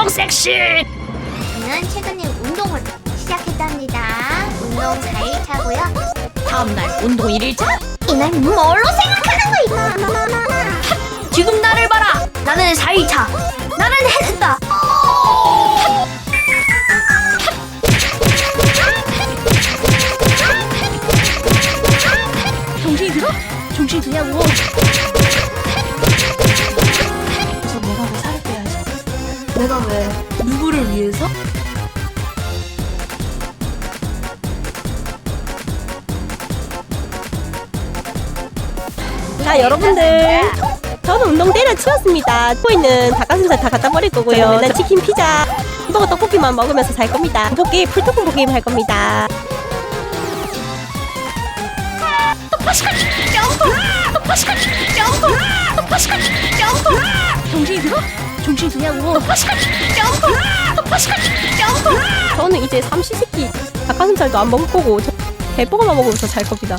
운동 섹시 저는 최근에 운동을 시작했답니다. 운동 4일차고요. 다음날 운동 1일차 이날 뭘로 생각하는 거야? 지금 나를 봐라 나는 4일차 나는 해낸다 정신이 들어? 정신이 드냐고 내가 왜 누구를 위해서? 자 여러분들. 저는 운동 때려치웠습니다. 코이는 닭가슴살 다 갖다 버릴 거고요. 맨날 치킨 피자 햄버거 떡볶이만 먹으면서 살 겁니다. 떡볶이 풀떡볶이 게임 할 겁니다. 정신이 들어? 드냐고. 저는 이제 삼시세끼 닭가슴살도 안 먹을 거고 저 햄버거만 먹으면서 살 겁니다